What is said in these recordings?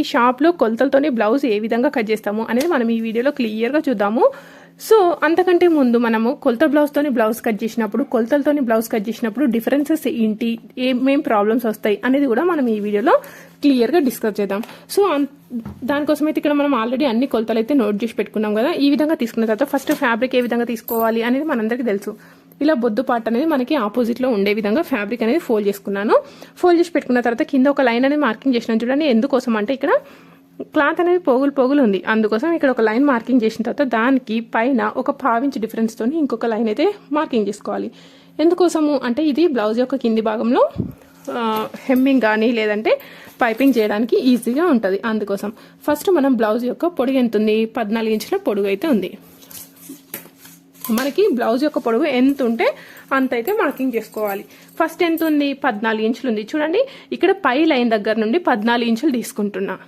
ఈ షాప్లో కొలతలతోనే బ్లౌజ్ ఏ విధంగా కట్ చేస్తాము అనేది మనం ఈ వీడియోలో క్లియర్గా చూద్దాము. సో అంతకంటే ముందు మనము కొలత బ్లౌజ్తోని బ్లౌజ్ కట్ చేసినప్పుడు కొలతలతోని బ్లౌజ్ కట్ చేసినప్పుడు డిఫరెన్సెస్ ఏంటి ఏమేం ప్రాబ్లమ్స్ వస్తాయి అనేది కూడా మనం ఈ వీడియోలో క్లియర్గా డిస్కస్ చేద్దాం. సో దానికోసం అయితే ఇక్కడ మనం ఆల్రెడీ అన్ని కొలతలు అయితే నోట్ చేసి పెట్టుకున్నాం కదా. ఈ విధంగా తీసుకున్న తర్వాత ఫస్ట్ ఫ్యాబ్రిక్ ఏ విధంగా తీసుకోవాలి అనేది మనందరికీ తెలుసు. ఇలా బొద్దు పార్ట్ అనేది మనకి ఆపోజిట్లో ఉండే విధంగా ఫ్యాబ్రిక్ అనేది ఫోల్డ్ చేసుకున్నాను. ఫోల్డ్ చేసి పెట్టుకున్న తర్వాత కింద ఒక లైన్ అనేది మార్కింగ్ చేసినాను చూడండి. ఎందుకోసం అంటే ఇక్కడ క్లాత్ అనేది పోగులు పోగులు ఉంది. అందుకోసం ఇక్కడ ఒక లైన్ మార్కింగ్ చేసిన తర్వాత దానికి పైన ఒక పావించ్ డిఫరెన్స్ తోని ఇంకొక లైన్ అయితే మార్కింగ్ చేసుకోవాలి. ఎందుకోసము అంటే ఇది బ్లౌజ్ యొక్క కింది భాగంలో హెమ్మింగ్ కానీ లేదంటే పైపింగ్ చేయడానికి ఈజీగా ఉంటుంది. అందుకోసం ఫస్ట్ మనం బ్లౌజ్ యొక్క పొడుగు ఎంత ఉంది? పద్నాలుగు ఇంచుల పొడుగు అయితే ఉంది. మనకి బ్లౌజ్ యొక్క పొడవు ఎంత ఉంటే అంత అయితే మార్కింగ్ చేసుకోవాలి. ఫస్ట్ ఎంత ఉంది? పద్నాలుగు ఇంచులు ఉంది. చూడండి ఇక్కడ పై లైన్ దగ్గర నుండి పద్నాలుగు ఇంచులు తీసుకుంటున్నా.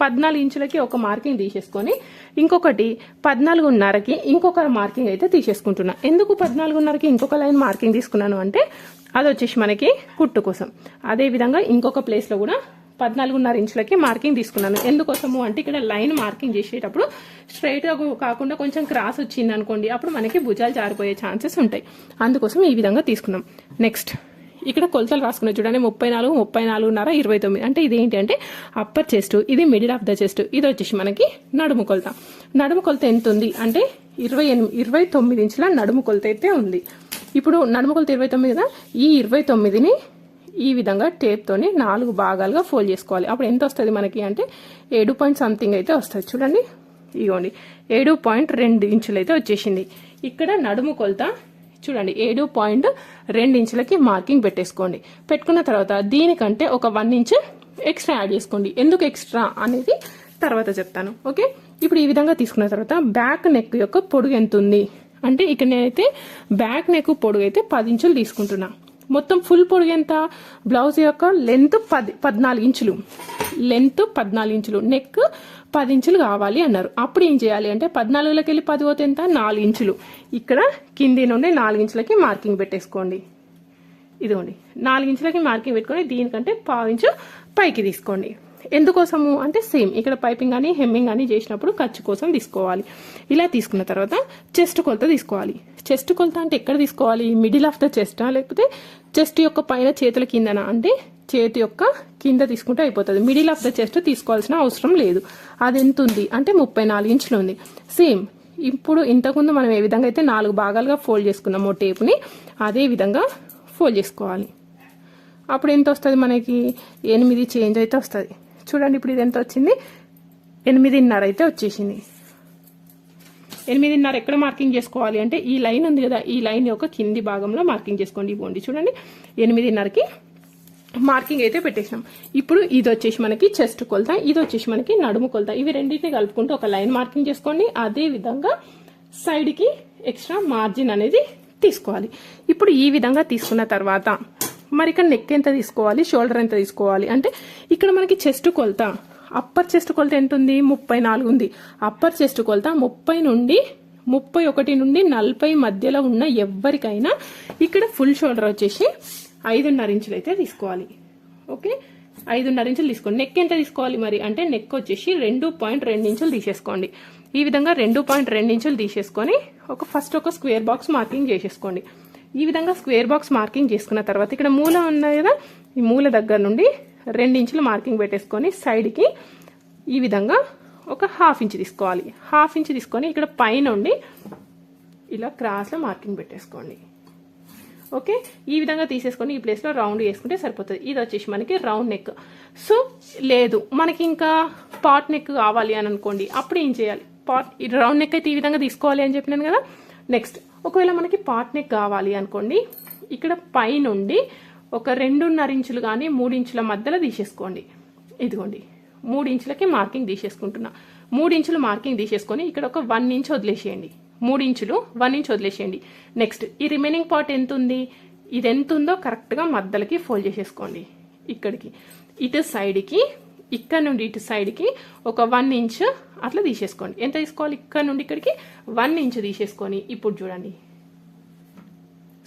పద్నాలుగు ఇంచులకి ఒక మార్కింగ్ తీసేసుకొని ఇంకొకటి పద్నాలుగున్నరకి ఇంకొక మార్కింగ్ అయితే తీసేసుకుంటున్నా. ఎందుకు పద్నాలుగున్నరకి ఇంకొక లైన్ మార్కింగ్ తీసుకున్నాను అంటే అది వచ్చేసి మనకి కుట్టు కోసం. అదే విధంగా ఇంకొక ప్లేస్లో కూడా పద్నాలుగున్నర ఇంచులకి మార్కింగ్ తీసుకున్నాను. ఎందుకోసము అంటే ఇక్కడ లైన్ మార్కింగ్ చేసేటప్పుడు స్ట్రైట్గా కాకుండా కొంచెం క్రాస్ వచ్చింది అనుకోండి అప్పుడు మనకి భుజాలు జారిపోయే ఛాన్సెస్ ఉంటాయి. అందుకోసం ఈ విధంగా తీసుకున్నాం. నెక్స్ట్ ఇక్కడ కొలతలు రాసుకున్నాయి చూడండి ముప్పై నాలుగు ముప్పై నాలుగున్నర ఇరవై తొమ్మిది అంటే ఇది ఏంటి అంటే అప్పర్ చెస్ట్ ఇది మిడిల్ ఆఫ్ ద చెస్ట్ ఇది వచ్చేసి మనకి నడుము కొలత. నడుము కొలత ఎంత ఉంది అంటే ఇరవై ఎనిమిది ఇరవై తొమ్మిది ఇంచుల నడుము కొలత అయితే ఉంది. ఇప్పుడు నడుము కొలత ఇరవై తొమ్మిది కదా? ఈ ఇరవై తొమ్మిదిని ఈ విధంగా టేప్తోని నాలుగు భాగాలుగా ఫోల్డ్ చేసుకోవాలి. అప్పుడు ఎంత వస్తుంది మనకి అంటే ఏడు పాయింట్ సంథింగ్ అయితే వస్తుంది. చూడండి. ఇగోండి. ఏడు పాయింట్ రెండు ఇంచులు అయితే వచ్చేసింది. ఇక్కడ నడుము కొలత చూడండి. ఏడు పాయింట్ రెండు ఇంచులకి మార్కింగ్ పెట్టేసుకోండి. పెట్టుకున్న తర్వాత దీనికంటే ఒక వన్ ఇంచ్ ఎక్స్ట్రా యాడ్ చేసుకోండి. ఎందుకు ఎక్స్ట్రా అనేది తర్వాత చెప్తాను. ఓకే ఇప్పుడు ఈ విధంగా తీసుకున్న తర్వాత బ్యాక్ నెక్ యొక్క పొడుగు ఎంత ఉంది? అంటే ఇక్కడ నేనైతే బ్యాక్ నెక్ పొడుగు అయితే పది ఇంచులు తీసుకుంటున్నా. మొత్తం ఫుల్ పొడుగు ఎంత? బ్లౌజ్ యొక్క లెంత్ పది పద్నాలుగు ఇంచులు. లెంత్ పద్నాలుగు ఇంచులు. నెక్ పది ఇంచులు కావాలి అన్నారు. అప్పుడు ఏం చేయాలి అంటే పద్నాలుగులోకి వెళ్ళి పది పోతే ఎంత? నాలుగు ఇంచులు. ఇక్కడ కింది నుండి నాలుగు ఇంచులకి మార్కింగ్ పెట్టేసుకోండి. ఇదిగోండి. నాలుగు ఇంచులకి మార్కింగ్ పెట్టుకొని దీనికంటే పావు ఇంచు పైకి తీసుకోండి. ఎందుకోసము? అంటే సేమ్ ఇక్కడ పైపింగ్ కానీ హెమ్మింగ్ కానీ చేసినప్పుడు ఖర్చు కోసం తీసుకోవాలి. ఇలా తీసుకున్న తర్వాత చెస్ట్ కొలత తీసుకోవాలి. చెస్ట్ కొలత అంటే ఎక్కడ తీసుకోవాలి? మిడిల్ ఆఫ్ ద చెస్టా? లేకపోతే చెస్ట్ యొక్క పైన చేతుల కిందన? అంటే చేతి యొక్క కింద తీసుకుంటే అయిపోతుంది. మిడిల్ ఆఫ్ ద చెస్ట్ తీసుకోవాల్సిన అవసరం లేదు. అది ఎంత ఉంది? అంటే ముప్పై నాలుగు ఇంచులు ఉంది. సేమ్ ఇప్పుడు ఇంతకుముందు మనం ఏ విధంగా అయితే నాలుగు భాగాలుగా ఫోల్డ్ చేసుకున్నామో టేప్ని అదే విధంగా ఫోల్డ్ చేసుకోవాలి. అప్పుడు ఎంత వస్తుంది మనకి? ఎనిమిది చేంజ్ అయితే వస్తుంది. చూడండి ఇప్పుడు ఇది ఎంత వచ్చింది? ఎనిమిదిన్నర అయితే వచ్చేసింది. ఎనిమిదిన్నర ఎక్కడ మార్కింగ్ చేసుకోవాలి అంటే ఈ లైన్ ఉంది కదా ఈ లైన్ యొక్క కింది భాగంలో మార్కింగ్ చేసుకోండి ఇవ్వండి చూడండి ఎనిమిదిన్నరకి మార్కింగ్ అయితే పెట్టేసినాం. ఇప్పుడు ఇది వచ్చేసి మనకి చెస్ట్ కొలత ఇది వచ్చేసి మనకి నడుము కొలత. ఇవి రెండింటిని కలుపుకుంటూ ఒక లైన్ మార్కింగ్ చేసుకోండి. అదే విధంగా సైడ్కి ఎక్స్ట్రా మార్జిన్ అనేది తీసుకోవాలి. ఇప్పుడు ఈ విధంగా తీసుకున్న తర్వాత మరి ఇక్కడ నెక్ ఎంత తీసుకోవాలి షోల్డర్ ఎంత తీసుకోవాలి? అంటే ఇక్కడ మనకి చెస్ట్ కొలత అప్పర్ చెస్ట్ కొలత ఎంత ఉంది ముప్పై నాలుగు ఉంది. అప్పర్ చెస్ట్ కొలత ముప్పై నుండి ముప్పై ఒకటి నుండి నలభై మధ్యలో ఉన్న ఎవరికైనా ఇక్కడ ఫుల్ షోల్డర్ వచ్చేసి ఐదున్నర ఇంచులు అయితే తీసుకోవాలి. ఓకే? ఐదున్నర ఇంచులు తీసుకోండి. నెక్ ఎంత తీసుకోవాలి మరి? అంటే నెక్ వచ్చేసి రెండు పాయింట్ రెండు ఇంచులు తీసేసుకోండి. ఈ విధంగా రెండు పాయింట్ రెండు ఇంచులు తీసేసుకొని ఒక ఫస్ట్ ఒక స్క్వేర్ బాక్స్ మార్కింగ్ చేసేసుకోండి. ఈ విధంగా స్క్వేర్ బాక్స్ మార్కింగ్ చేసుకున్న తర్వాత ఇక్కడ మూల ఉన్నాయి కదా? ఈ మూల దగ్గర నుండి ఇంచులు మార్కింగ్ పెట్టేసుకొని సైడ్కి ఈ విధంగా ఒక హాఫ్ ఇంచ్ తీసుకోవాలి. హాఫ్ ఇంచ్ తీసుకొని ఇక్కడ పైన ఉండి ఇలా క్రాస్లో మార్కింగ్ పెట్టేసుకోండి. ఓకే? ఈ విధంగా తీసేసుకొని ఈ ప్లేస్లో రౌండ్ చేసుకుంటే సరిపోతుంది. ఇది వచ్చేసి మనకి రౌండ్ నెక్. సో లేదు. మనకి ఇంకా పాట్ నెక్ కావాలి అని అనుకోండి అప్పుడు ఏం చేయాలి? పాట్ రౌండ్ నెక్ అయితే ఈ విధంగా తీసుకోవాలి అని చెప్పినాను కదా? నెక్స్ట్ ఒకవేళ మనకి పాట్ నెక్ కావాలి అనుకోండి ఇక్కడ పైనుండి ఒక రెండున్నర ఇంచులు కానీ మూడు ఇంచుల మధ్యలో తీసేసుకోండి. ఇదిగోండి. మూడు ఇంచులకి మార్కింగ్ తీసేసుకుంటున్నా. మూడు ఇంచులు మార్కింగ్ తీసేసుకొని ఇక్కడ ఒక వన్ ఇంచ్ వదిలేసేయండి. మూడు ఇంచులు వన్ ఇంచ్ వదిలేసేయండి. నెక్స్ట్ ఈ రిమైనింగ్ పార్ట్ ఎంత ఉంది ఇది ఎంత ఉందో కరెక్ట్గా మధ్యలకి ఫోల్డ్ చేసేసుకోండి. ఇక్కడికి. ఇటు సైడ్కి ఇక్కడ నుండి ఇటు సైడ్కి ఒక వన్ ఇంచ్ అట్లా తీసేసుకోండి. ఎంత తీసుకోవాలి? ఇక్కడ నుండి ఇక్కడికి వన్ ఇంచ్ తీసేసుకొని. ఇప్పుడు చూడండి.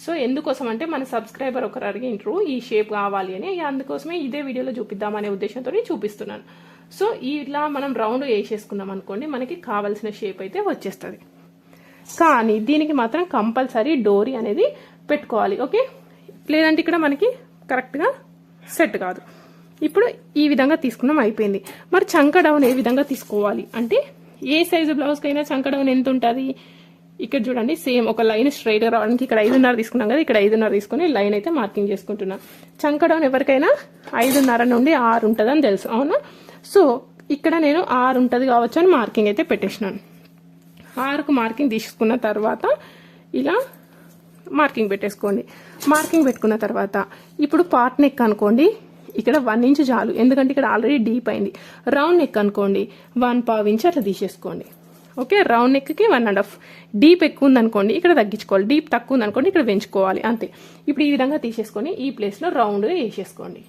సో ఎందుకోసం అంటే మన సబ్స్క్రైబర్ ఒకరు అడిగింటారు ఈ షేప్ కావాలి అని. అందుకోసమే ఇదే వీడియోలో చూపిద్దామనే ఉద్దేశంతో చూపిస్తున్నాను. సో ఇలా మనం రౌండ్ వేసేసుకున్నాం అనుకోండి మనకి కావాల్సిన షేప్ అయితే వచ్చేస్తుంది. కానీ దీనికి మాత్రం కంపల్సరీ డోరీ అనేది పెట్టుకోవాలి ఓకే? లేదంటే ఇక్కడ మనకి కరెక్ట్గా సెట్ కాదు. ఇప్పుడు ఈ విధంగా తీసుకున్నాం అయిపోయింది. మరి చంక డౌన్ ఏ విధంగా తీసుకోవాలి? అంటే ఏ సైజు బ్లౌజ్కైనా చంక డౌన్ ఎంత ఉంటుంది? ఇక్కడ చూడండి సేమ్ ఒక లైన్ స్ట్రైట్గా రావడానికి ఇక్కడ ఐదున్నర తీసుకున్నాం కదా ఇక్కడ ఐదున్నర తీసుకుని లైన్ అయితే మార్కింగ్ చేసుకుంటున్నా. చంకడం ఎవరికైనా ఐదున్నర నుండి ఆరు ఉంటుందని తెలుసు అవునా? సో ఇక్కడ నేను ఆరు ఉంటుంది కావచ్చు అని మార్కింగ్ అయితే పెట్టేసినాను. ఆరుకు మార్కింగ్ తీసుకున్న తర్వాత ఇలా మార్కింగ్ పెట్టేసుకోండి. మార్కింగ్ పెట్టుకున్న తర్వాత ఇప్పుడు పార్ట్ నెక్ అనుకోండి ఇక్కడ వన్ ఇంచ్ చాలు ఎందుకంటే ఇక్కడ ఆల్రెడీ డీప్ అయింది. రౌండ్ నెక్ అనుకోండి వన్ పావు ఇంచ్ అట్లా తీసేసుకోండి. ఓకే రౌండ్ నెక్కి వన్ అండ్ హాఫ్ డీప్ ఎక్కువ ఉందనుకోండి ఇక్కడ తగ్గించుకోవాలి. డీప్ తక్కువ ఉందనుకోండి ఇక్కడ పెంచుకోవాలి అంతే. ఇప్పుడు ఈ విధంగా తీసేసుకొని ఈ ప్లేస్లో రౌండ్గా వేసేసుకోండి.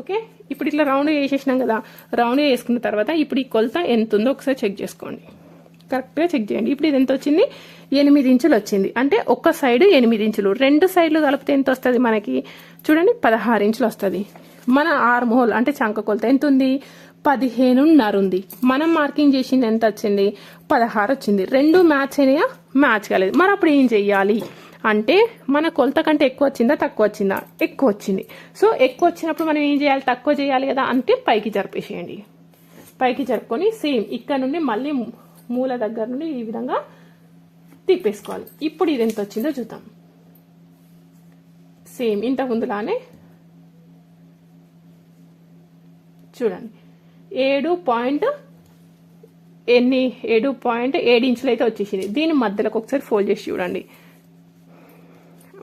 ఓకే? ఇప్పుడు ఇట్లా రౌండ్గా వేసేసినాం కదా రౌండ్గా వేసుకున్న తర్వాత ఇప్పుడు ఈ కొలత ఎంత ఉందో ఒకసారి చెక్ చేసుకోండి. కరెక్ట్గా చెక్ చేయండి. ఇప్పుడు ఇది ఎంత వచ్చింది? ఎనిమిది ఇంచులు వచ్చింది. అంటే ఒక్క సైడ్ ఎనిమిది ఇంచులు. రెండు సైడ్లు కలిపితే ఎంత వస్తుంది మనకి? చూడండి పదహారు ఇంచులు వస్తుంది. మన ఆర్మ్ హోల్ అంటే చంక కొలత ఎంత ఉంది? పదిహేనున్నర ఉంది మనం మార్కింగ్ చేసింది ఎంత వచ్చింది పదహారు వచ్చింది రెండు మ్యాచ్ అయినాయా? మ్యాచ్ కాలేదు. మరి అప్పుడు ఏం చెయ్యాలి? అంటే మన కొలత కంటే ఎక్కువ వచ్చిందా తక్కువ వచ్చిందా ఎక్కువ వచ్చింది సో ఎక్కువ వచ్చినప్పుడు మనం ఏం చేయాలి? తక్కువ చేయాలి కదా అంటే పైకి జరిపేసేయండి. పైకి జరుపుకొని సేమ్ ఇక్కడ నుండి మళ్ళీ మూల దగ్గర నుండి ఈ విధంగా తిప్పేసుకోవాలి. ఇప్పుడు ఇది ఎంత వచ్చిందో చూద్దాం. సేమ్ ఇంతకుముందులానే చూడండి. ఏడు పాయింట్ ఎన్ని ఏడు పాయింట్ ఏడు ఇంచులు అయితే వచ్చేసింది. దీని మధ్యలోకి ఒకసారి ఫోల్డ్ చేసి చూడండి.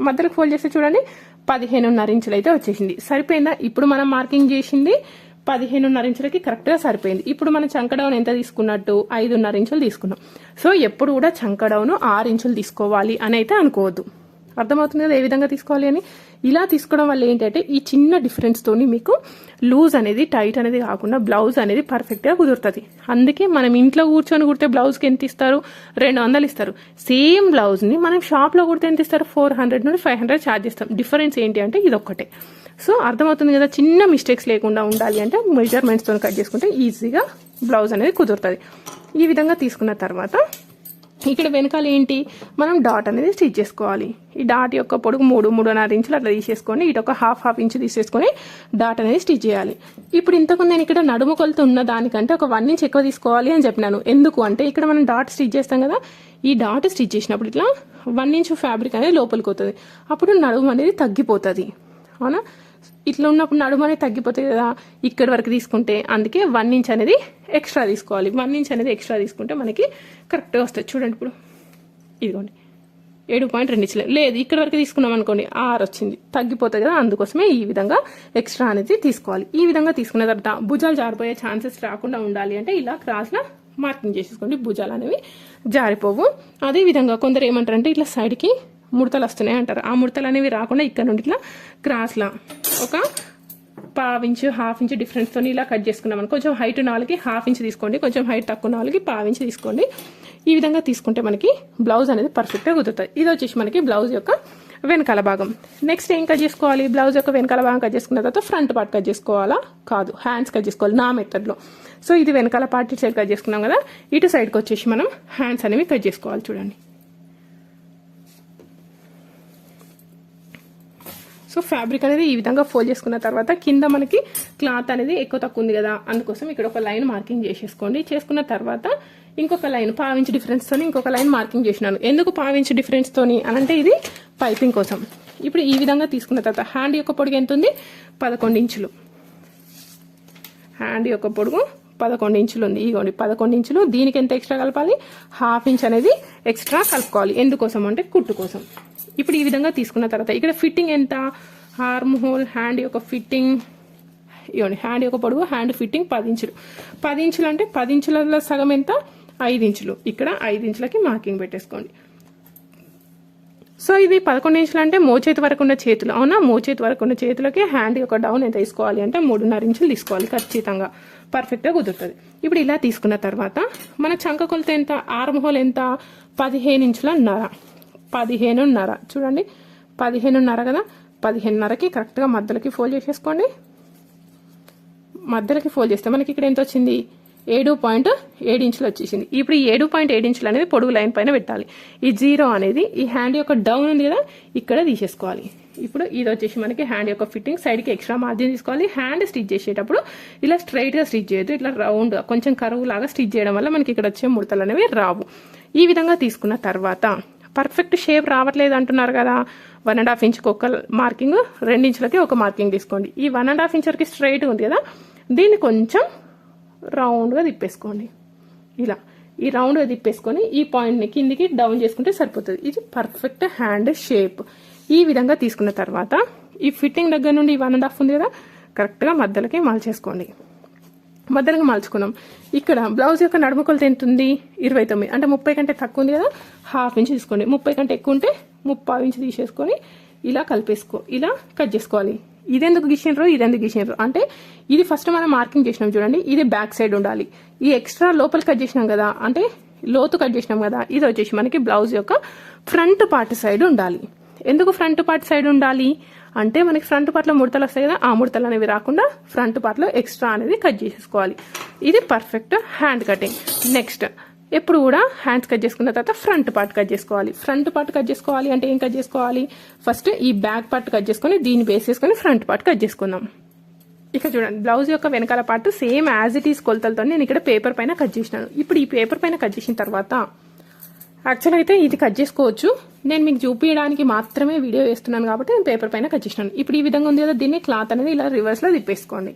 మధ్యలోకి ఫోల్డ్ చేస్తే చూడండి పదిహేనున్నర ఇంచులు అయితే వచ్చేసింది. సరిపోయిందా? ఇప్పుడు మనం మార్కింగ్ చేసింది పదిహేనున్నర ఇంచులకి కరెక్ట్గా సరిపోయింది. ఇప్పుడు మనం చంకడౌన్ ఎంత తీసుకున్నట్టు? ఐదున్నర ఇంచులు తీసుకున్నాం. సో ఎప్పుడు కూడా చంకడౌన్ ఆరు ఇంచులు తీసుకోవాలి అని అయితే అనుకోవద్దు. అర్థమవుతుంది కదా ఏ విధంగా తీసుకోవాలి అని? ఇలా తీసుకోవడం వల్ల ఏంటంటే ఈ చిన్న డిఫరెన్స్తోని మీకు లూజ్ అనేది టైట్ అనేది కాకుండా బ్లౌజ్ అనేది పర్ఫెక్ట్గా కుదురుతుంది. అందుకే మనం ఇంట్లో కూర్చొని కుడితే బ్లౌజ్కి ఎంత ఇస్తారు? రెండు వందలు ఇస్తారు. సేమ్ బ్లౌజ్ని మనం షాప్లో కుడితే ఎంత ఇస్తారు? ఫోర్ హండ్రెడ్ నుండి ఫైవ్ హండ్రెడ్ ఛార్జ్ చేస్తాం. డిఫరెన్స్ ఏంటి అంటే ఇది ఒక్కటే సో అర్థమవుతుంది కదా చిన్న మిస్టేక్స్ లేకుండా ఉండాలి అంటే మెజర్మెంట్స్తో కట్ చేసుకుంటే ఈజీగా బ్లౌజ్ అనేది కుదురుతుంది. ఈ విధంగా తీసుకున్న తర్వాత ఇక్కడ వెనకాల ఏంటి? మనం డాట్ అనేది స్టిచ్ చేసుకోవాలి. ఈ డాట్ యొక్క పొడుగు మూడు మూడున్నర ఇంచులు అట్లా తీసేసుకొని ఇటు ఒక హాఫ్ హాఫ్ ఇంచు తీసేసుకొని డాట్ అనేది స్టిచ్ చేయాలి. ఇప్పుడు ఇంతకు నేను ఇక్కడ నడుము కొలత ఉన్న దానికంటే ఒక వన్ ఇంచ్ ఎక్కువ తీసుకోవాలి అని చెప్పినాను. ఎందుకు అంటే ఇక్కడ మనం డాట్ స్టిచ్ చేస్తాం కదా ఈ డాట్ స్టిచ్ చేసినప్పుడు ఇట్లా వన్ ఇంచ్ ఫ్యాబ్రిక్ అనేది లోపలికి అవుతుంది అప్పుడు నడుము అనేది తగ్గిపోతుంది. అవునా? ఇట్లా ఉన్నప్పుడు నడుము అనేది తగ్గిపోతుంది కదా ఇక్కడి వరకు తీసుకుంటే. అందుకే వన్ ఇంచ్ అనేది ఎక్స్ట్రా తీసుకోవాలి. వన్ ఇంచ్ అనేది ఎక్స్ట్రా తీసుకుంటే మనకి కరెక్ట్గా వస్తుంది చూడండి ఇప్పుడు. ఇదిగోండి. ఏడు పాయింట్ రెండు ఇంచులు లేదు ఇక్కడ వరకు తీసుకున్నాం అనుకోండి ఆరు వచ్చింది. తగ్గిపోతుంది కదా అందుకోసమే ఈ విధంగా ఎక్స్ట్రా అనేది తీసుకోవాలి. ఈ విధంగా తీసుకున్న తర్వాత భుజాలు జారిపోయే ఛాన్సెస్ రాకుండా ఉండాలి అంటే ఇలా క్రాస్లో మార్కింగ్ చేసేసుకోండి. భుజాలు అనేవి జారిపోవు. అదే విధంగా కొందరు ఏమంటారంటే ఇట్లా సైడ్కి ముడతలు వస్తున్నాయి అంటారు. ఆ ముడతలు అనేవి రాకుండా ఇక్కడ నుండి ఇట్లా క్రాస్లా ఒక పావు ఇంచు హాఫ్ ఇంచు డిఫరెన్స్తో ఇలా కట్ చేసుకున్నాం కొంచెం హైట్ నాలుగు హాఫ్ ఇంచ్ తీసుకోండి. కొంచెం హైట్ తక్కువ నాలుగు పావు ఇంచ్ తీసుకోండి. ఈ విధంగా తీసుకుంటే మనకి బ్లౌజ్ అనేది పర్ఫెక్ట్గా కుదురుతుంది ఇది వచ్చేసి మనకి బ్లౌజ్ యొక్క వెనకాల భాగం. నెక్స్ట్ ఏం కట్ చేసుకోవాలి? బ్లౌజ్ యొక్క వెనకాల భాగం కట్ చేసుకున్న తర్వాత ఫ్రంట్ పార్ట్ కట్ చేసుకోవాలా? కాదు. హ్యాండ్స్ కట్ చేసుకోవాలి. నా మెథడ్లో సో ఇది వెనకాల పార్ట్ సైడ్ కట్ చేసుకున్నాం కదా. ఇటు సైడ్కి వచ్చేసి మనం హ్యాండ్స్ అనేవి కట్ చేసుకోవాలి. చూడండి. సో ఫ్యాబ్రిక్ అనేది ఈ విధంగా ఫోల్డ్ చేసుకున్న తర్వాత కింద మనకి క్లాత్ అనేది ఎక్కువ తక్కువ ఉంది కదా అందుకోసం ఇక్కడ ఒక లైన్ మార్కింగ్ చేసేసుకోండి. చేసుకున్న తర్వాత ఇంకొక లైన్ పావించ్ డిఫరెన్స్తోని ఇంకొక లైన్ మార్కింగ్ చేసినాను. ఎందుకు పావించ్ డిఫరెన్స్తోని అనంటే ఇది పైపింగ్ కోసం. ఇప్పుడు ఈ విధంగా తీసుకున్న తర్వాత హ్యాండ్ యొక్క పొడుగు ఎంత ఉంది? పదకొండు ఇంచులు. హ్యాండ్ యొక్క పొడుగు పదకొండు ఇంచులు ఉంది. ఇగోండి పదకొండు ఇంచులు. దీనికి ఎంత ఎక్స్ట్రా కలపాలి? హాఫ్ ఇంచ్ అనేది ఎక్స్ట్రా కలుపుకోవాలి. ఎందుకోసం అంటే కుట్టు కోసం. ఇప్పుడు ఈ విధంగా తీసుకున్న తర్వాత ఇక్కడ ఫిట్టింగ్ ఎంత? హార్మ్ హోల్ హ్యాండ్ యొక్క ఫిట్టింగ్ ఇవ్వండి హ్యాండ్ యొక్క పొడవు హ్యాండ్ ఫిట్టింగ్ పది ఇంచులు. పది ఇంచులు అంటే పది ఇంచుల సగం ఎంత? ఐదు ఇంచులు. ఇక్కడ ఐదు ఇంచులకి మార్కింగ్ పెట్టేసుకోండి. సో ఇది పదకొండు ఇంచులు అంటే మోచేతి వరకు ఉన్న చేతులు. అవునా? మోచేతి వరకు ఉన్న చేతులకి హ్యాండ్ యొక్క డౌన్ ఎంత తీసుకోవాలి అంటే మూడున్నర ఇంచులు తీసుకోవాలి ఖచ్చితంగా. పర్ఫెక్ట్గా కుదురుతుంది. ఇప్పుడు ఇలా తీసుకున్న తర్వాత మన చంక కొలత ఎంత ఆర్మ్ హోల్ ఎంత? పదిహేను ఇంచులన్నర పదిహేనున్నర చూడండి. పదిహేనున్నర కదా? పదిహేనున్నరకి కరెక్ట్గా మధ్యలోకి ఫోల్డ్ చేసేసుకోండి. మధ్యలోకి ఫోల్డ్ చేస్తే మనకి ఇక్కడ ఎంత వచ్చింది? ఏడు పాయింట్ ఏడు ఇంచులు వచ్చేసింది. ఇప్పుడు ఈ ఏడు పాయింట్ ఏడు ఇంచులు అనేది పొడుగు లైన్ పైన పెట్టాలి. ఈ జీరో అనేది ఈ హ్యాండ్ యొక్క డౌన్ ఉంది కదా ఇక్కడ తీసేసుకోవాలి. ఇప్పుడు ఇది వచ్చేసి మనకి హ్యాండ్ యొక్క ఫిట్టింగ్ సైడ్కి ఎక్స్ట్రా మార్జిన్ తీసుకోవాలి. హ్యాండ్ స్టిచ్ చేసేటప్పుడు ఇలా స్ట్రైట్గా స్టిచ్ చేయొద్దు ఇట్లా రౌండ్ కొంచెం కరువు లాగా స్టిచ్ చేయడం వల్ల మనకి ఇక్కడ వచ్చే ముడతలు అనేవి రావు. ఈ విధంగా తీసుకున్న తర్వాత పర్ఫెక్ట్ షేప్ రావట్లేదు అంటున్నారు కదా వన్ అండ్ హాఫ్ ఇంచ్కి ఒక మార్కింగ్ రెండు ఇంచులకి ఒక మార్కింగ్ తీసుకోండి. ఈ వన్ అండ్ హాఫ్ ఇంచ్ వరకు స్ట్రైట్ ఉంది కదా దీన్ని కొంచెం రౌండ్గా తిప్పేసుకోండి. ఇలా ఈ రౌండ్గా తిప్పేసుకొని ఈ పాయింట్ని కిందికి డౌన్ చేసుకుంటే సరిపోతుంది. ఇది పర్ఫెక్ట్ హ్యాండ్ షేప్. ఈ విధంగా తీసుకున్న తర్వాత ఈ ఫిట్టింగ్ దగ్గర నుండి వన్ అండ్ హాఫ్ ఉంది కదా కరెక్ట్గా మధ్యలోకి మలచేసుకోండి. మధ్యలోకి మలుచుకున్నాం. ఇక్కడ బ్లౌజ్ యొక్క నడుము కొలత ఎంత ఉంది? ఇరవై తొమ్మిది. అంటే ముప్పై కంటే తక్కువ ఉంది కదా హాఫ్ ఇంచ్ తీసుకోండి. ముప్పై కంటే ఎక్కువ ఉంటే ముప్పై ఇంచ్ తీసేసుకొని ఇలా కలిపేసుకో ఇలా కట్ చేసుకోవాలి. ఇదెందుకు గీసినారు ఇదెందుకు గీసినారు అంటే ఇది ఫస్ట్ మనం మార్కింగ్ చేసినాం చూడండి. ఇది బ్యాక్ సైడ్ ఉండాలి. ఈ ఎక్స్ట్రా లోపల కట్ చేసినాం కదా అంటే లోతు కట్ చేసినాం కదా ఇది వచ్చేసి మనకి బ్లౌజ్ యొక్క ఫ్రంట్ పార్ట్ సైడ్ ఉండాలి. ఎందుకు ఫ్రంట్ పార్ట్ సైడ్ ఉండాలి? అంటే మనకి ఫ్రంట్ పార్ట్లో ముడతలు వస్తాయి కదా ఆ ముడతలు అనేవి రాకుండా ఫ్రంట్ పార్ట్లో ఎక్స్ట్రా అనేది కట్ చేసేసుకోవాలి. ఇది పర్ఫెక్ట్ హ్యాండ్ కటింగ్ నెక్స్ట్ ఎప్పుడు కూడా హ్యాండ్స్ కట్ చేసుకున్న తర్వాత ఫ్రంట్ పార్ట్ కట్ చేసుకోవాలి. ఫ్రంట్ పార్ట్ కట్ చేసుకోవాలి అంటే ఏం కట్ చేసుకోవాలి? ఫస్ట్ ఈ బ్యాక్ పార్ట్ కట్ చేసుకొని దీన్ని బేస్ చేసుకొని ఫ్రంట్ పార్ట్ కట్ చేసుకుందాం. ఇక చూడండి బ్లౌజ్ యొక్క వెనకాల part same as it is కొలతలతో నేను ఇక్కడ పేపర్ పైన కట్ చేసినాను. ఇప్పుడు ఈ పేపర్ పైన కట్ చేసిన తర్వాత యాక్చువల్ అయితే ఇది కట్ చేసుకోవచ్చు. నేను మీకు చూపించడానికి మాత్రమే వీడియో వేస్తున్నాను కాబట్టి నేను పేపర్ పైన కట్ చేసినాను. ఇప్పుడు ఈ విధంగా ఉంది కదా దీన్ని క్లాత్ అనేది ఇలా రివర్స్లో తిప్పేసుకోండి.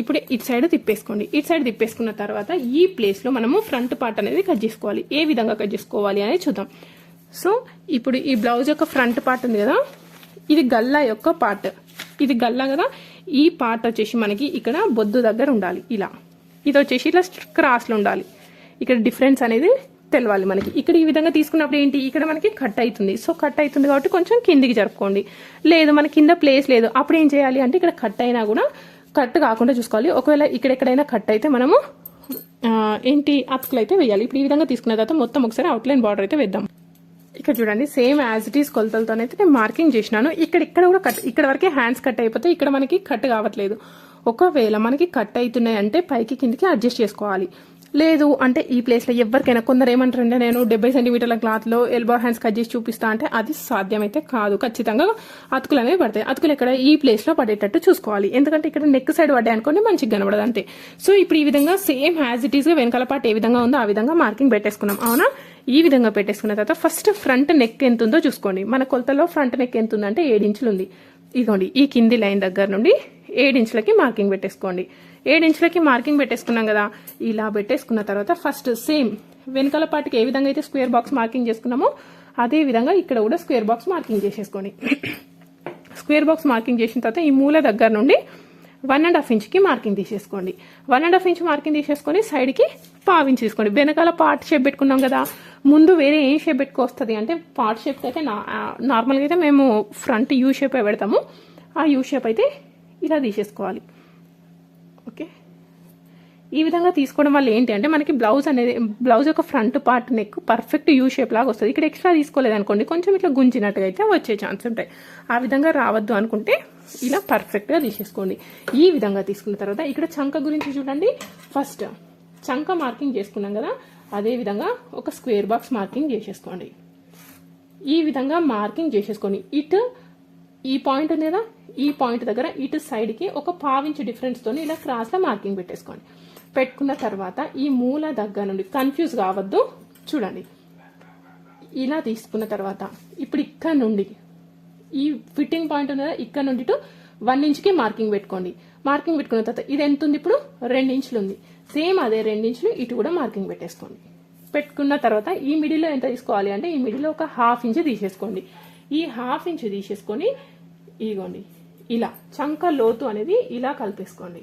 ఇప్పుడు ఇటు సైడ్ తిప్పేసుకోండి. ఇటు సైడ్ తిప్పేసుకున్న తర్వాత ఈ ప్లేస్లో మనము ఫ్రంట్ పార్ట్ అనేది కట్ చేసుకోవాలి. ఏ విధంగా కట్ చేసుకోవాలి అనేది చూద్దాం. సో ఇప్పుడు ఈ బ్లౌజ్ యొక్క ఫ్రంట్ పార్ట్ ఉంది కదా? ఇది గల్లా యొక్క పార్ట్ ఇది గల్లా కదా? ఈ పార్ట్ వచ్చేసి మనకి ఇక్కడ బొద్దు దగ్గర ఉండాలి. ఇలా. ఇది వచ్చేసి ఇలా క్రాస్లో ఉండాలి. ఇక్కడ డిఫరెన్స్ అనేది తెలవాలి మనకి. ఇక్కడ ఈ విధంగా తీసుకున్నప్పుడు ఏంటి? ఇక్కడ మనకి కట్ అవుతుంది. సో కట్ అవుతుంది కాబట్టి కొంచెం కిందికి జరుపుకోండి. లేదు మన కింద ప్లేస్ లేదు. అప్పుడు ఏం చేయాలి అంటే ఇక్కడ కట్ అయినా కూడా కట్ కాకుండా చూసుకోవాలి. ఒకవేళ ఇక్కడ ఎక్కడైనా కట్ అయితే మనము ఏంటి అతుకులు అయితే వేయాలి. ఇప్పుడు ఈ విధంగా తీసుకున్న తర్వాత మొత్తం ఒకసారి అవుట్లైన్ బార్డర్ అయితే వేద్దాం. ఇక్కడ చూడండి సేమ్ యాజ్ ఇట్ ఈస్ కొలతలతో అయితే నేను మార్కింగ్ చేసినాను. ఇక్కడ ఇక్కడ కూడా కట్ ఇక్కడ వరకే హ్యాండ్స్ కట్ అయిపోతే ఇక్కడ మనకి కట్ కావట్లేదు. ఒకవేళ మనకి కట్ అవుతున్నాయి అంటే పైకి కిందికి అడ్జస్ట్ చేసుకోవాలి. లేదు అంటే ఈ ప్లేస్లో ఎవరికైనా కొందరు ఏమంటారంటే నేను డెబ్బై సెంటీమీటర్ల క్లాత్లో ఎల్బో హ్యాండ్స్ కట్ చేసి చూపిస్తా అంటే అది సాధ్యమైతే కాదు. ఖచ్చితంగా అతుకులు అనేవి పడతాయి. అతుకులు ఇక్కడ ఈ ప్లేస్లో పడేటట్టు చూసుకోవాలి. ఎందుకంటే ఇక్కడ నెక్ సైడ్ పడ్డాయి అనుకోండి మంచిగా కనబడదు అంతే. సో ఇప్పుడు ఈ విధంగా సేమ్ హ్యాజ్ ఇట్ ఈస్గా వెనకాల పాటు ఏ విధంగా ఉందో ఆ విధంగా మార్కింగ్ పెట్టేసుకున్నాం. అవునా? ఈ విధంగా పెట్టేసుకున్న తర్వాత ఫస్ట్ ఫ్రంట్ నెక్ ఎంత ఉందో చూసుకోండి. మన కొలతలో ఫ్రంట్ నెక్ ఎంత ఉందంటే ఏడు ఇంచులు ఉంది. ఇదిగోండి ఈ కింది లైన్ దగ్గర నుండి ఏడించులకి మార్కింగ్ పెట్టేసుకోండి. ఏడించులకి మార్కింగ్ పెట్టేసుకున్నాం కదా. ఇలా పెట్టేసుకున్న తర్వాత ఫస్ట్ సేమ్ వెనకాల పాటికి ఏ విధంగా అయితే స్క్వేర్ బాక్స్ మార్కింగ్ చేసుకున్నామో అదే విధంగా ఇక్కడ కూడా స్క్వేర్ బాక్స్ మార్కింగ్ చేసేసుకోండి స్క్వేర్ బాక్స్ మార్కింగ్ చేసిన తర్వాత ఈ మూల దగ్గర నుండి వన్ అండ్ హాఫ్ ఇంచ్కి మార్కింగ్ తీసేసుకోండి. One and half inch marking తీసేసుకొని సైడ్కి పావించి తీసుకోండి. వెనకాల పార్ట్ షేప్ పెట్టుకున్నాం కదా. ముందు వేరే ఏం షేప్ పెట్టుకొస్తుంది అంటే పార్ట్ షేప్ అయితే నా నార్మల్గా అయితే మేము ఫ్రంట్ యూ షేప్ పెడతాము. ఆ యూ షేప్ అయితే ఇలా తీసేసుకోవాలి. ఓకే? ఈ విధంగా తీసుకోవడం వల్ల ఏంటి అంటే మనకి బ్లౌజ్ అనేది బ్లౌజ్ యొక్క front part neck perfect U shape లాగా వస్తుంది. ఇక్కడ ఎక్స్ట్రా తీసుకోలేదు అనుకోండి కొంచెం ఇట్లా గుంజినట్టుగా అయితే వచ్చే ఛాన్స్ ఉంటాయి. ఆ విధంగా రావద్దు అనుకుంటే ఇలా పర్ఫెక్ట్గా తీసేసుకోండి. ఈ విధంగా తీసుకున్న తర్వాత ఇక్కడ చంక గురించి చూడండి. ఫస్ట్ చంక మార్కింగ్ చేసుకున్నాం కదా అదే విధంగా ఒక స్క్వేర్ బాక్స్ మార్కింగ్ చేసేసుకోండి. ఈ విధంగా మార్కింగ్ చేసేసుకోండి. ఇటు ఈ పాయింట్ ఉంది కదా ఈ పాయింట్ దగ్గర ఇటు సైడ్కి ఒక పావించ్ డిఫరెన్స్తో ఇలా క్రాస్లో మార్కింగ్ పెట్టేసుకోండి. పెట్టుకున్న తర్వాత ఈ మూల దగ్గర నుండి కన్ఫ్యూజ్ కావద్దు. చూడండి. ఇలా తీసుకున్న తర్వాత ఇప్పుడు ఇక్కడ నుండి ఈ ఫిట్టింగ్ పాయింట్ ఉంది కదా ఇక్కడ నుండి టు వన్ ఇంచ్కి మార్కింగ్ పెట్టుకోండి. మార్కింగ్ పెట్టుకున్న తర్వాత ఇది ఎంత ఉంది ఇప్పుడు? రెండు ఇంచులు ఉంది. సేమ్ అదే రెండు ఇంచులు ఇటు కూడా మార్కింగ్ పెట్టేసుకోండి. పెట్టుకున్న తర్వాత ఈ మిడిల్లో ఎంత తీసుకోవాలి అంటే ఈ మిడిల్లో ఒక హాఫ్ ఇంచ్ తీసేసుకోండి. ఈ హాఫ్ ఇంచ్ తీసేసుకొని ఇదిగోండి. ఇలా చంక లోతు అనేది ఇలా కలిపేసుకోండి.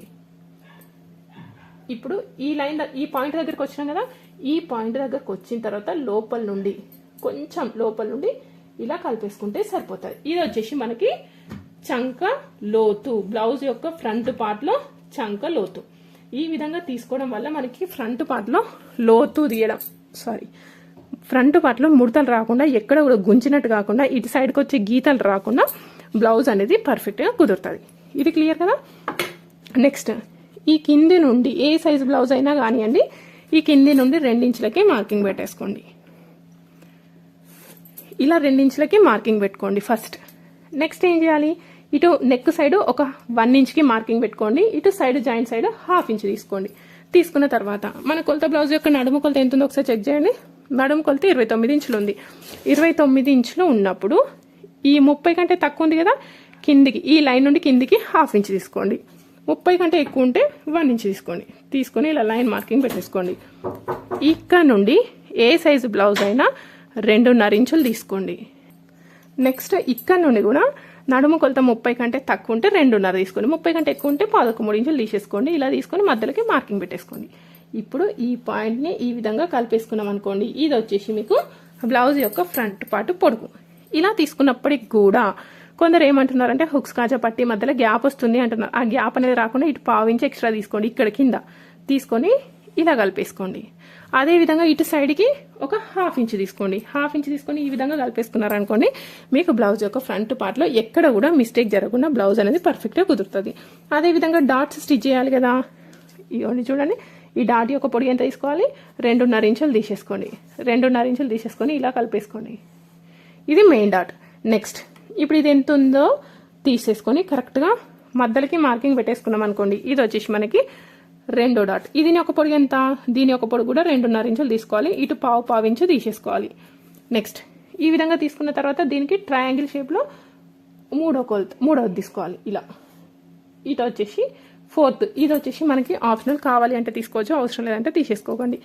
ఇప్పుడు ఈ లైన్ ఈ పాయింట్ దగ్గరకు వచ్చినాం కదా? ఈ పాయింట్ దగ్గరకు వచ్చిన తర్వాత లోపల నుండి కొంచెం లోపల నుండి ఇలా కలిపేసుకుంటే సరిపోతుంది. ఇది వచ్చేసి మనకి చంక లోతు బ్లౌజ్ యొక్క ఫ్రంట్ పార్ట్లో చంక లోతు. ఈ విధంగా తీసుకోవడం వల్ల మనకి ఫ్రంట్ పార్ట్లో లోతు తీయడం సారీ ఫ్రంట్ పార్ట్లో ముడతలు రాకుండా ఎక్కడ కూడా గుంజినట్టు కాకుండా ఇటు సైడ్కి వచ్చే గీతలు రాకుండా బ్లౌజ్ అనేది పర్ఫెక్ట్గా కుదురుతుంది. ఇది క్లియర్ కదా? నెక్స్ట్ ఈ కింది నుండి ఏ సైజ్ బ్లౌజ్ అయినా కానివ్వండి ఈ కింది నుండి రెండించులకి మార్కింగ్ పెట్టేసుకోండి. ఇలా రెండించులకి మార్కింగ్ పెట్టుకోండి ఫస్ట్ నెక్స్ట్ ఏం చేయాలి? ఇటు నెక్ సైడ్ ఒక వన్ ఇంచ్కి మార్కింగ్ పెట్టుకోండి ఇటు side joint side half inch తీసుకోండి. తీసుకున్న తర్వాత మన కొలత బ్లౌజ్ యొక్క నడుము కొలత ఎంత ఉందో ఒకసారి చెక్ చేయండి. నడుము కొలత ఇరవై తొమ్మిది ఇంచులు ఉంది. ఇరవై తొమ్మిది ఇంచులు ఉన్నప్పుడు ఈ ముప్పై కంటే తక్కువ ఉంది కదా కిందికి ఈ లైన్ నుండి కిందికి హాఫ్ ఇంచ్ తీసుకోండి. ముప్పై కంటే ఎక్కువ ఉంటే వన్ ఇంచ్ తీసుకోండి. తీసుకొని ఇలా లైన్ మార్కింగ్ పెట్టేసుకోండి. ఇక్కడ నుండి ఏ సైజు బ్లౌజ్ అయినా రెండున్నర ఇంచులు తీసుకోండి. నెక్స్ట్ ఇక్కడ నుండి కూడా నడుము కొలత ముప్పై కంటే తక్కువ ఉంటే రెండున్నర తీసుకోండి. ముప్పై కంటే ఎక్కువ ఉంటే పదకొండు మూడు ఇంచులు తీసేసుకోండి. ఇలా తీసుకొని మధ్యలోకి మార్కింగ్ పెట్టేసుకోండి. ఇప్పుడు ఈ పాయింట్ని ఈ విధంగా కలిపేసుకున్నాం అనుకోండి. ఇది వచ్చేసి మీకు బ్లౌజ్ యొక్క ఫ్రంట్ పార్ట్ పొడుగు. ఇలా తీసుకున్నప్పటికి కూడా కొందరు ఏమంటున్నారంటే హుక్స్ కాజా పట్టి మధ్యలో గ్యాప్ వస్తుంది అంటున్నారు. ఆ గ్యాప్ అనేది రాకుండా ఇటు పావించి ఎక్స్ట్రా తీసుకోండి ఇక్కడ కింద తీసుకొని ఇలా కలిపేసుకోండి. అదే విధంగా ఇటు సైడ్కి ఒక హాఫ్ ఇంచ్ తీసుకోండి. హాఫ్ ఇంచ్ తీసుకొని ఈ విధంగా కలిపేసుకున్నారు అనుకోండి మీకు బ్లౌజ్ యొక్క ఫ్రంట్ పార్ట్లో ఎక్కడ కూడా మిస్టేక్ జరగకుండా బ్లౌజ్ అనేది పర్ఫెక్ట్గా కుదురుతుంది. అదే విధంగా డాట్స్ స్టిచ్ చేయాలి కదా. ఇవన్నీ చూడండి. ఈ డాట్ యొక్క పొడి ఎంత తీసుకోవాలి? రెండున్నర ఇంచులు తీసేసుకోండి. రెండున్నర ఇంచులు తీసేసుకొని ఇలా కలిపేసుకోండి. ఇది మెయిన్ డాట్ నెక్స్ట్ ఇప్పుడు ఇది ఎంత ఉందో తీసేసుకొని కరెక్ట్గా మధ్యలకి మార్కింగ్ పెట్టేసుకున్నాం అనుకోండి. ఇది వచ్చేసి మనకి రెండో డాట్ ఇది ఒక పొడి ఎంత? దీని ఒక పొడి కూడా రెండున్నర ఇంచులు తీసుకోవాలి. ఇటు పావు పావు ఇంచు తీసేసుకోవాలి. నెక్స్ట్ ఈ విధంగా తీసుకున్న తర్వాత దీనికి ట్రయాంగిల్ షేప్లో మూడో కొలత మూడోది తీసుకోవాలి. ఇలా. ఇటు వచ్చేసి ఫోర్త్ ఇది వచ్చేసి మనకి ఆప్షనల్ కావాలి అంటే తీసుకోవచ్చు అవసరం లేదంటే తీసేసుకోకండి.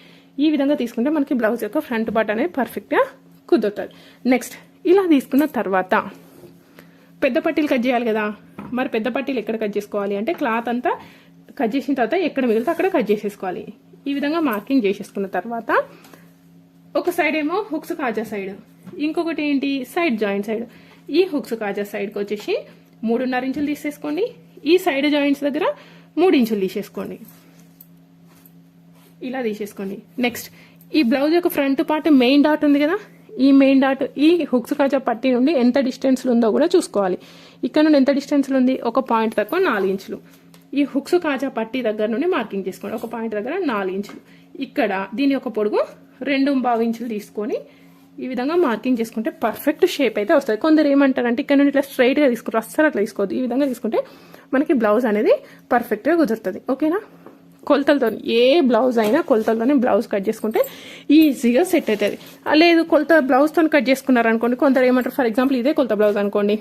ఈ విధంగా తీసుకుంటే మనకి బ్లౌజ్ యొక్క ఫ్రంట్ పార్ట్ అనేది పర్ఫెక్ట్గా కుదురుతుంది. నెక్స్ట్ ఇలా తీసుకున్న తర్వాత పెద్ద పట్టీలు కట్ చేయాలి కదా. మరి పెద్ద పట్టీలు ఎక్కడ కట్ చేసుకోవాలి? అంటే క్లాత్ అంతా కట్ చేసిన తర్వాత ఎక్కడ మిగిలితే అక్కడ కట్ చేసేసుకోవాలి. ఈ విధంగా మార్కింగ్ చేసేసుకున్న తర్వాత ఒక సైడ్ ఏమో హుక్స్ కాజా సైడ్ ఇంకొకటి ఏంటి? Side joint side. ఈ హుక్స్ కాజా సైడ్కి వచ్చేసి మూడున్నర ఇంచులు తీసేసుకోండి. ఈ సైడ్ జాయింట్స్ దగ్గర మూడు ఇంచులు తీసేసుకోండి. ఇలా తీసేసుకోండి. నెక్స్ట్ ఈ బ్లౌజ్ యొక్క ఫ్రంట్ పార్ట్ మెయిన్ డాట్ ఉంది కదా? ఈ మెయిన్ డాట్ ఈ హుక్స్ కాజా పట్టి నుండి ఎంత డిస్టెన్స్లో ఉందో కూడా చూసుకోవాలి. ఇక్కడ నుండి ఎంత డిస్టెన్స్లో ఉంది? ఒక పాయింట్ తక్కువ నాలుగు ఇంచులు. ఈ హుక్స్ కాజా పట్టి దగ్గర నుండి మార్కింగ్ చేసుకోండి. ఒక పాయింట్ దగ్గర నాలుగు ఇంచులు. ఇక్కడ దీని యొక్క పొడుగు రెండు బావు ఇంచులు తీసుకొని ఈ విధంగా మార్కింగ్ చేసుకుంటే పర్ఫెక్ట్ షేప్ అయితే వస్తుంది. కొందరు ఏమంటారంటే ఇక్కడ నుండి ఇట్లా స్ట్రైట్గా తీసుకుంటారు. అస్సలు అట్లా తీసుకోవద్దు. ఈ విధంగా తీసుకుంటే మనకి బ్లౌజ్ అనేది పర్ఫెక్ట్గా కుదురుతుంది. ఓకేనా కొలతలతో ఏ బ్లౌజ్ అయినా కొలతలతోనే బ్లౌజ్ కట్ చేసుకుంటే ఈజీగా సెట్ అవుతుంది లేదు కొలత బ్లౌజ్తో కట్ చేసుకున్నారు అనుకోండి కొందరు ఏమంటారు ఫర్ ఎగ్జాంపుల్ ఇదే కొలత బ్లౌజ్ అనుకోండి.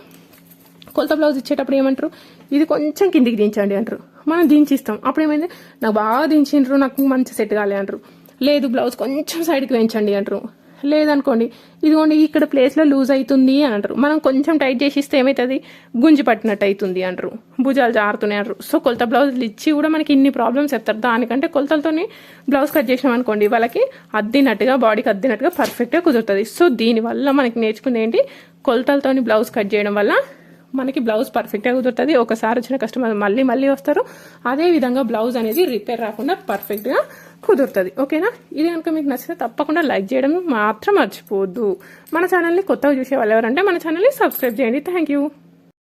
కొలత బ్లౌజ్ ఇచ్చేటప్పుడు ఏమంటారు ఇది కొంచెం కిందికి దించండి అంటారు. మనం దించిస్తాం. అప్పుడు ఏమైంది నాకు బాగా దించిండ్రు నాకు మంచి సెట్ కాలే అంటారు. లేదు బ్లౌజ్ కొంచెం సైడ్కి వేయించండి అంటారు. లేదనుకోండి ఇదిగోండి ఇక్కడ ప్లేస్లో లూజ్ అవుతుంది అని అంటారు. మనం కొంచెం టైట్ చేసి ఇస్తే ఏమవుతుంది గుంజి పట్టినట్టు అవుతుంది అంటారు. భుజాలు జారుతున్నాయి అంటారు. సో కొలత బ్లౌజులు ఇచ్చి కూడా మనకి ఇన్ని ప్రాబ్లమ్స్ చెప్తారు దానికంటే కొలతలతోని బ్లౌజ్ కట్ చేసినాం అనుకోండి వాళ్ళకి అద్దినట్టుగా బాడీకి అద్దినట్టుగా పర్ఫెక్ట్గా కుదురుతుంది. సో దీనివల్ల మనకి నేర్చుకుంది ఏంటి? కొలతలతోని బ్లౌజ్ కట్ చేయడం వల్ల మనకి బ్లౌజ్ పర్ఫెక్ట్గా కుదురుతుంది. ఒకసారి వచ్చిన కస్టమర్ మళ్ళీ మళ్ళీ వస్తారు. అదే విధంగా బ్లౌజ్ అనేది రిపేర్ రాకుండా పర్ఫెక్ట్గా కుదురుతుంది. ఓకేనా? ఇది కనుక మీకు నచ్చితే తప్పకుండా లైక్ చేయడం మాత్రం మర్చిపోవద్దు. మన ఛానల్ని కొత్తగా చూసే వాళ్ళు ఎవరంటే మన ఛానల్ని సబ్స్క్రైబ్ చేయండి. Thank you.